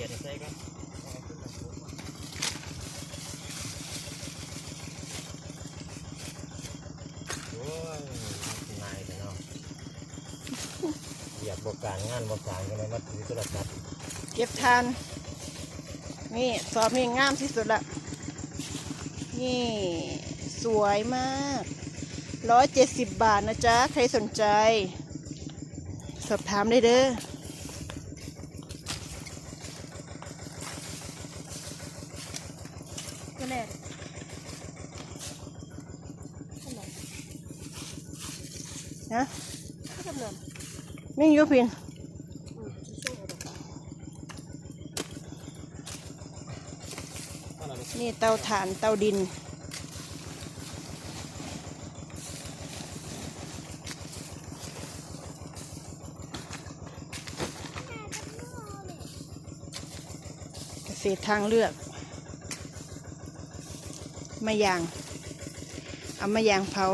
กียร์ใส่กันโอ้ยนายเนาะอยากบอกการงานบกการกันเลยมาถือโทรศัพท์เก็บทานนี่สอบนี่งามที่สุดละนี่สวยมากร้อยเจ็ดสิบบาทนะจ๊ะ ใครสนใจ สอบถามได้เด้อ ก็แน่นะก็กำเนิดมิ่งอยูพินอืมชิโซ่ดอกนี่เตาถ่านเตาดินเกษตรทางเลือก มะยาง เอามะยางเผา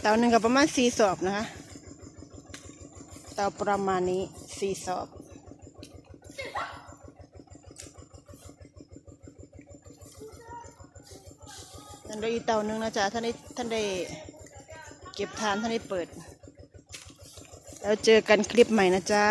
เตาหนึ่งก็ประมาณสี่สอบนะคะ เตาประมาณนี้สี่สอบนั่นได้อีเตาหนึงนะจ๊ะท่านได้ท่านได้เก็บทานท่านได้เปิด แล้วเจอกันคลิปใหม่นะจ๊ะ